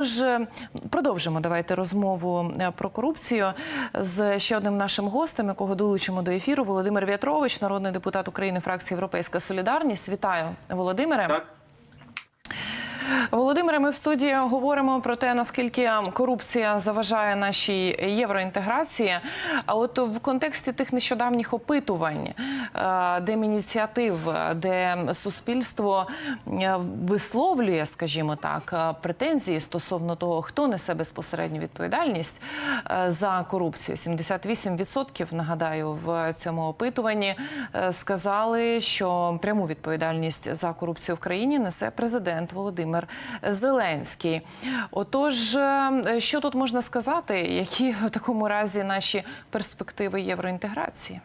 Ж продовжимо давайте розмову е, про корупцію з ще одним нашим гостем, якого долучимо до ефіру. Володимир В'ятрович, народний депутат України, фракції Європейська Солідарність. Вітаю, Володимире. Так, Володимире, ми в студії говоримо про те, наскільки корупція заважає нашій євроінтеграції. А от в контексті тих нещодавніх опитувань, е, демініціатив, де суспільство е, висловлює, скажімо так, е, претензії стосовно того, хто несе безпосередню відповідальність е, за корупцію. 78% нагадаю в цьому опитуванні е, сказали, що пряму відповідальність за корупцію в країні несе президент Володимир Зеленський. Отож, е, що тут можна сказати, які в такому разі наші перспективи євроінтеграції?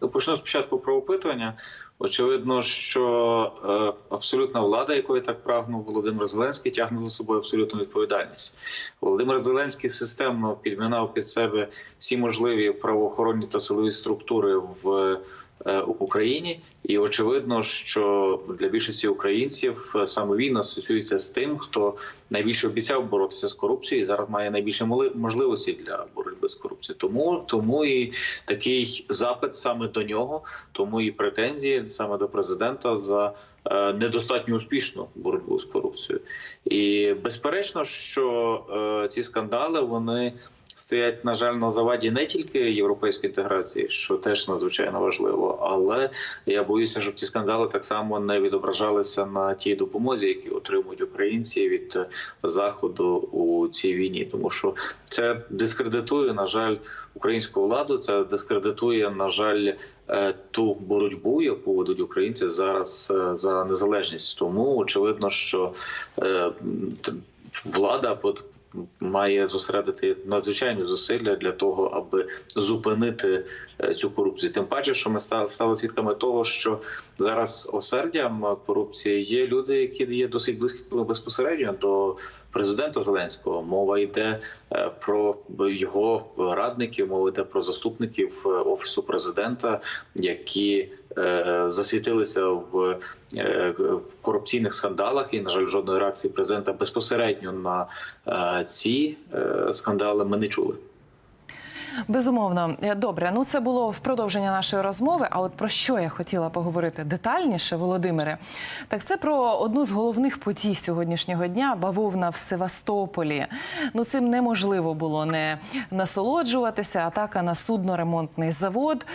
Ну, почну спочатку про опитування. Очевидно, що е, абсолютна влада, якої так прагнув Володимир Зеленський, тягне за собою абсолютну відповідальність. Володимир Зеленський системно підмінав під себе всі можливі правоохоронні та силові структури в е, Україні, і очевидно, що для більшості українців е, саме він асоціюється з тим, хто найбільше обіцяв боротися з корупцією, і зараз має найбільше можливості для боротьби з корупцією. Тому тому і такий запит саме до нього, тому і претензії саме до президента за. е, Недостатньо успішну боротьбу з корупцією, і безперечно, що ці скандали вони стоять, на жаль, на заваді не тільки європейської інтеграції, що теж надзвичайно важливо, але я боюся, щоб ці скандали так само не відображалися на тій допомозі, які отримують українці від заходу у цій війні, тому що це дискредитує, на жаль, українську владу. Це дискредитує, на жаль, е, ту боротьбу, яку ведуть українці зараз е, за незалежність. Тому очевидно, що е, влада має зосередити надзвичайні зусилля для того, аби зупинити е, цю корупцію. Тим паче, що ми ста- стали свідками того, що зараз осердям корупції є люди, які є досить близькі безпосередньо до президента Зеленського. Мова йде е, про його радників, мова йде про заступників е, офісу президента, які е, засвітилися в корупційних скандалах. І на жаль, жодної реакції президента безпосередньо на ці скандали ми не чули. Безумовно, Е, добре. Ну це було в продовження нашої розмови. А от про що я хотіла поговорити детальніше, Володимире? Так це про одну з головних подій сьогоднішнього дня бавовна в Севастополі. Ну цим неможливо було не насолоджуватися. Атака на судноремонтний завод.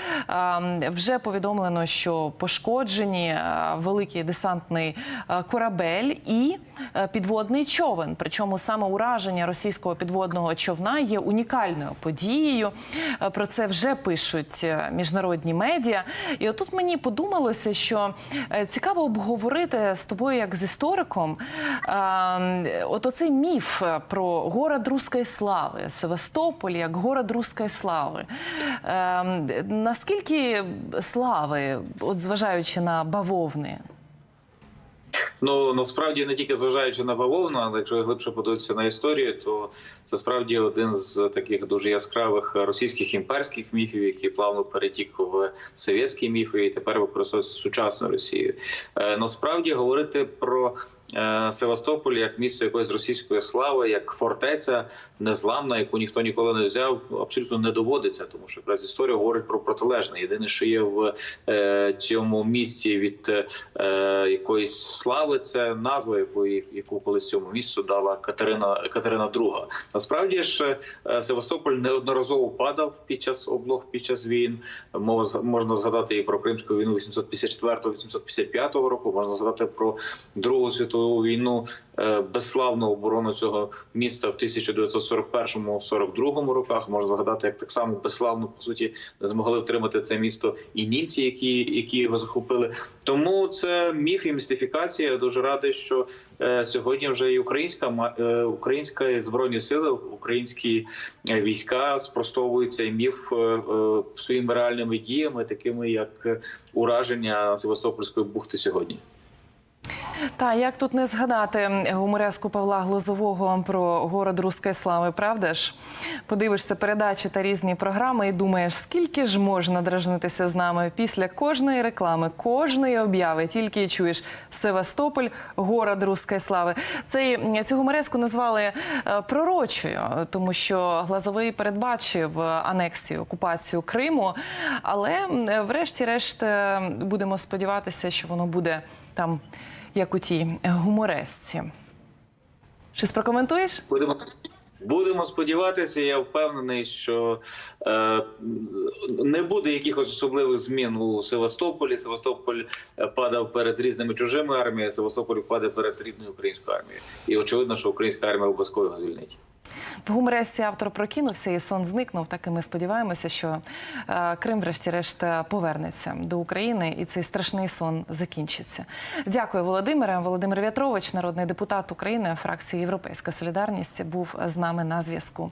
Вже повідомлено, що пошкоджені великий десантний корабель і підводний човен. Причому саме ураження російського підводного човна є унікальною подією. Е, Про це вже пишуть е, міжнародні медіа. І отут мені подумалося, що е, цікаво обговорити з тобою, як з істориком, е, от оцей міф про город руської слави, Севастополь як город руської слави. Е, Наскільки слави, от зважаючи на бавовни? Ну насправді не тільки зважаючи на бавовну, але якщо глибше подивитися на історію, то це справді один з таких дуже яскравих російських імперських міфів, який плавно перетік в совєтські міфи і тепер використовується сучасною Росією. Е, насправді говорити про Севастополь як місце якоїсь російської слави, як фортеця незламна, яку ніхто ніколи не взяв, абсолютно не доводиться, тому що якраз історія говорить про протилежне. Єдине, що є в е, цьому місці від е, якоїсь слави, це назва, якої яку колись цьому місцю дала Катерина Катерина II. Насправді ж е, Севастополь неодноразово падав під час облог, під час війн. Можна згадати і про Кримську війну 854-855 року. Можна згадати про Другу світову війну, е, безславну оборону цього міста в 1941-42 роках. Можна згадати, як так само безславно по суті змогли втримати це місто і німці, які, які його захопили. Тому це міф і містифікація. Я дуже радий, що е, сьогодні вже і українська е, українська збройні сили, українські війська спростовують цей міф своїми реальними діями, такими як ураження Севастопольської бухти сьогодні. Та як тут не згадати гумореску Павла Глозового про город Руської слави, правда ж? Подивишся передачі та різні програми і думаєш, скільки ж можна дражнитися з нами після кожної реклами, кожної обяви, тільки чуєш Севастополь, город Руської слави. Цей цю гумореску назвали е, пророчою, тому що Глазовий передбачив анексію, окупацію Криму. Але врешті-решт е, будемо сподіватися, що воно буде там, як у тій гуморесці. Щось прокоментуєш? Будемо будемо сподіватися. Я впевнений, що е, не буде якихось особливих змін у Севастополі. Севастополь е, падав перед різними чужими арміями. Севастополь падає перед рідною українською армією. І очевидно, що українська армія обов'язково звільнить. В гуморесці автор прокинувся і сон зникнув. Так і ми сподіваємося, що е, Крим, врешті-решт, повернеться до України, і цей страшний сон закінчиться. Дякую, Володимире. Володимир В'ятрович, народний депутат України, фракції Європейська Солідарність, був з нами на зв'язку.